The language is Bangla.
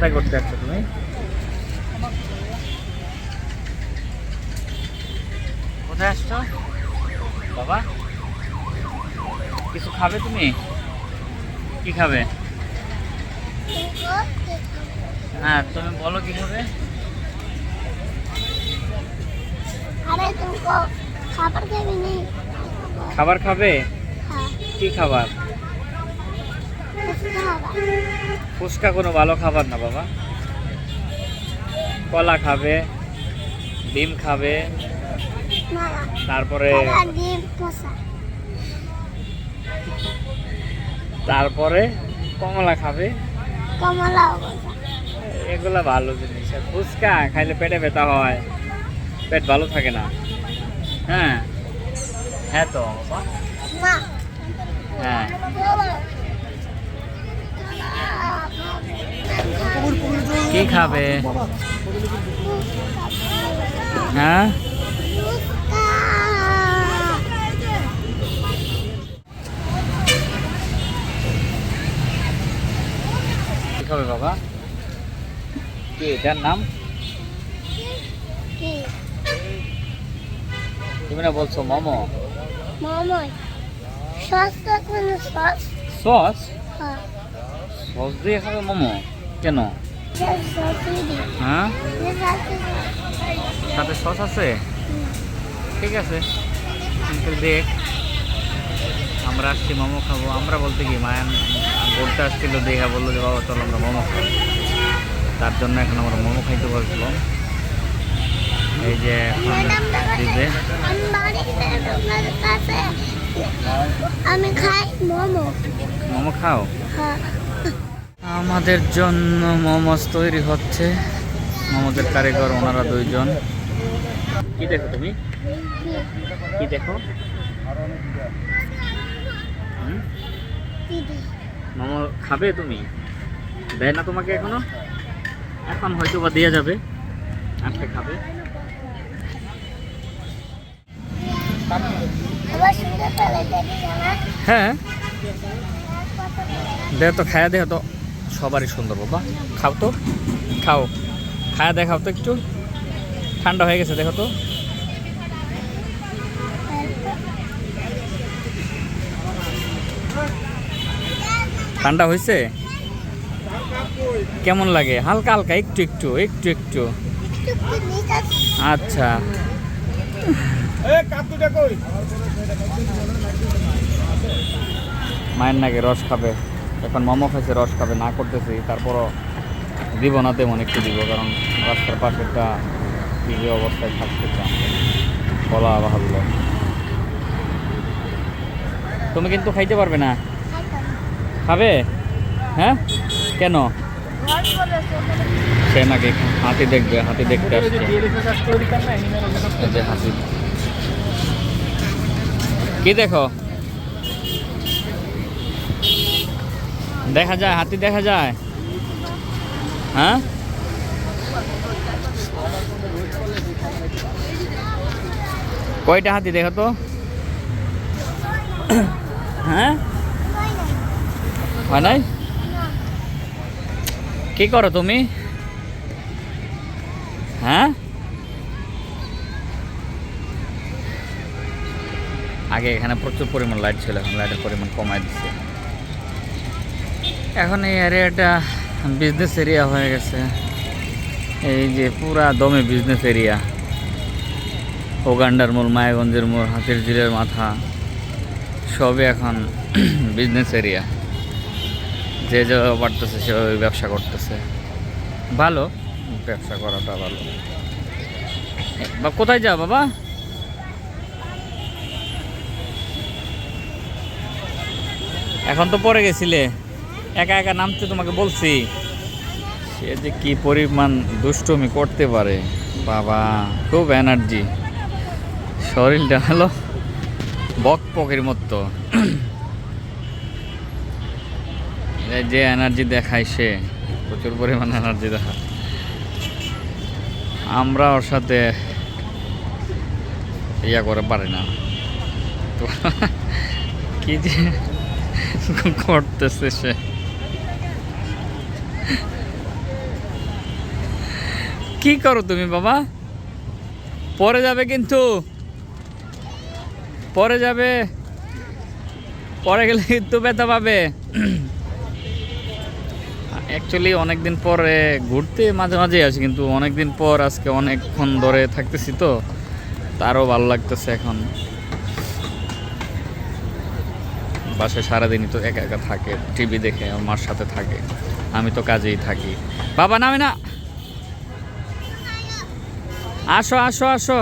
কোথায় করতে যাচ্ছ তুমি? কোথায় আসছো? বাবা কিছু খাবে তুমি? কি খাবে? হ্যাঁ তুমি বলো কি খাবে? খাবার খাবে হ্যাঁ। কি খাবার? ফুচকা কোনো ভালো খাবার না, বাবা। কলা খাবে, ডিম খাবে, তারপরে তারপরে কমলা খাবে। এগুলা ভালো জিনিস। ফুচকা খাইলে পেটে ব্যথা হয়। পেট ভালো থাকে না। হ্যাঁ? হ্যাঁ তো হ্যাঁ। কি খাবে? হ্যাঁ? খাবে বাবা? কি? এটার নাম? তুমি না বলছো মোমো? মোমো। Sauce sauce? হ্যাঁ। সস দিয়ে খাবে মোমো? কেন? হ্যাঁ? সাথে সস আছে? ঠিক আছে। কিন্তু দেখ আমরা আসছি মোমো খাব। আমরা বলতে কি মায়ান বোর্ডটা আসছিল দেখা বলল যে বাবা চলো আমরা মোমো খাব তার জন্য এখন আমরা মোমো খাইতে বলছিলাম এই যে আমি মোমো। খাও? হ্যাঁ। আমাদের জন্য মোমোস তৈরি হচ্ছে। মোমোদের কারিগর ওনারা দুইজন। কি দেখো তুমি? কি দেখো? মোমো খাবে তুমি? দেয় না তোমাকে এখনও? এখন হয়তো বা দেওয়া যাবে। আজকে খাবে। হ্যাঁ। দেহ তো, খায়া দেহ তো। সবারই সুন্দর বাবা। খাও তো খাও। খায়া দেখাও তো একটু। ঠান্ডা হয়ে গেছে দেখো তো। ঠান্ডা হয়েছে কেমন লাগে? হালকা হালকা একটু একটু একটু একটু। আচ্ছা। মায়ের নাকি রস খাবে। এখন মোমো খাইছে, রস খাবে, না করতেছি, তারপরও দিব না তেমন একটু দিব, কারণ রাস্তার পাশে একটা যে অবস্থায় থাকতে চান বলা ভাবলো তুমি কিন্তু খাইতে পারবে না। খাবে? হ্যাঁ? কেন? সে নাকি হাতি দেখবে, হাতি দেখতে আসছে। কি দেখো? দেখা যায়, হাতি দেখা যায়। হ্যাঁ? কয়টা হাতি দেখো তো? হ্যাঁ? হয় নাই? কি করো তুমি? হ্যাঁ? আগে এখানে প্রচুর পরিমাণ লাইট ছিল, এখন লাইটের পরিমাণ কমায় দিচ্ছে। এখন এই এরিয়াটা বিজনেস এরিয়া হয়ে গেছে। এই যে পুরা দমে বিজনেস এরিয়া ওগান্ডার মোড়, মায়াগঞ্জের মোড় হাতির জিরের মাথা, সবই এখন বিজনেস এরিয়া যে যে পারতেছে সে ব্যবসা করতেছে। ভালো, ব্যবসা করাটা ভালো। বা কোথায় যা বাবা? এখন তো পরে গেছিলে? একা একা নামতে তোমাকে বলছি, সে যে কি পরিমাণ দুষ্টমি করতে পারে, বাবা, খুব এনার্জি শরীরটা হলো বক পকের মতো যে এনার্জি দেখায় সে, প্রচুর পরিমাণ এনার্জি দেখায়। আমরা ওর সাথে ইয়া করে পারি না। তো কি যে করতেছে সে। কি করো তুমি, বাবা? পরে যাবে কিন্তু। পরে যাবে। পরে গেলে কিন্তু ব্যথা পাবে। অ্যাকচুয়ালি অনেকদিন পরে ঘুরতে মাঝে মাঝে আসি, কিন্তু অনেকদিন পর আজকে অনেকক্ষণ ধরে থাকতেছি তো, তারও ভালো লাগতেছে এখন। বাসায় সারাদিনই তো একা একা থাকে টিভি দেখে, আমার সাথে থাকে। আমি তো কাজেই থাকি। বাবা নামে না। আসো আসো আসো।